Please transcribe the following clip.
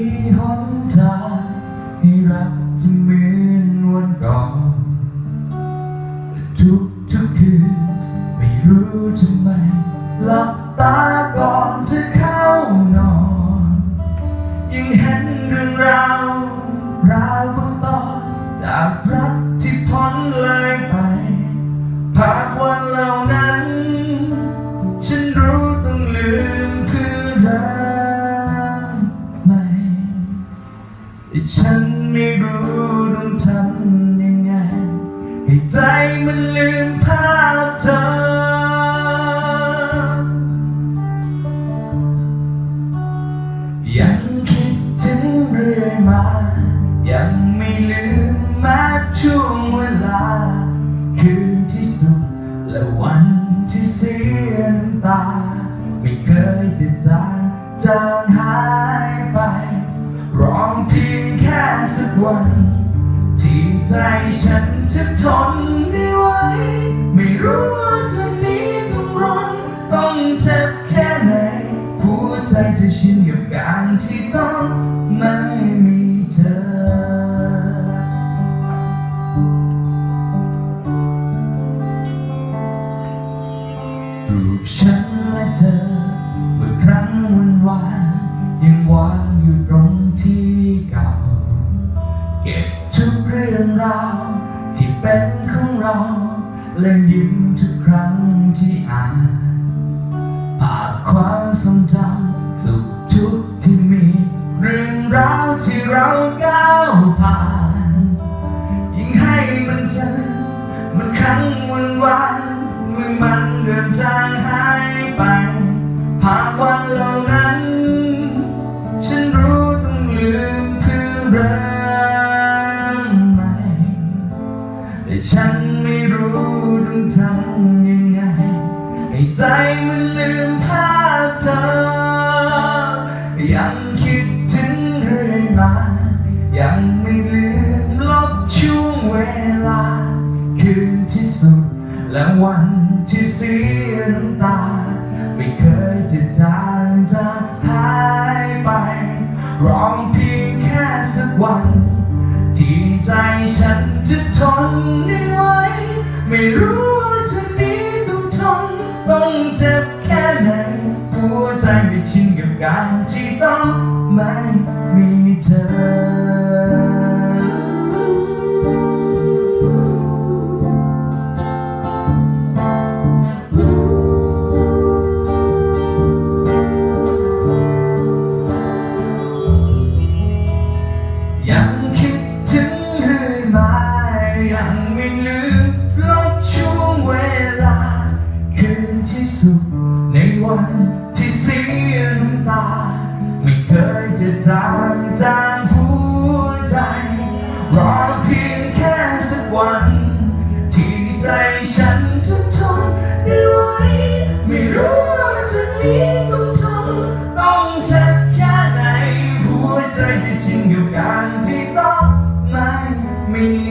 มีหนทางให้รักจะเหมือนวันก่อนทุกทุกคืนไม่รู้ทำไมหลับตาก่อนจะ แต่ฉันไม่รู้ต้องทำยังไง ให้ใจมันลืมภาพเธอ ยังคิดถึงเรื่อยมา ยังไม่ลืมแม้ช่วงเวลา คืนที่สุขและวันที่เสียน้ำตา ไม่เคยจะจางจางหายไป ร้องเพียง สักวัน ที่ใจฉันจะทนได้ไหวไม่รู้ว่าจะนี้ต้องร้อนต้องเจ็บแค่ไหนหัวใจจะชินกับการที่ต้องไม่มีเธอ รูปฉันและเธอเมื่อครั้งวันวานยังวางอยู่ตรงที่เก่า และยิ้มทุกครั้งที่อ่านผ่านความทรงจำสุขทุกที่มี เรื่องราวที่เราก้าวผ่าน ยิ่งให้มันเจอมันครั้งวันวานเมื่อมันเริ่มจาง มันลืมภาพเธอ ยังคิดถึงเรื่อยมา ยังไม่ลืมลบช่วงเวลา คืนที่สุดและวันที่เสียน้ำตา ไม่เคยจะจางจางหายไป ร้องเพียงแค่สักวัน ที่ใจฉันจะทนได้ไหวไม่รู้ เจ็บแค่ไหนหัวใจไม่ชินกับการที่ต้องไม่มีเธอยังคิดถึงเรื่อยมายังไม่ลืมลบช่วงเวลา คืนที่สุดในวันที่เสียน้ำตา ไม่เคยจะจางจางหัวใจ รอเพียงแค่สักวัน ที่ใจฉันจะทนไม่ไหวไม่รู้ว่าจะมีต้องทนต้องเจ็บแค่ไหนหัวใจจะชินกับการที่ต้องไม่มี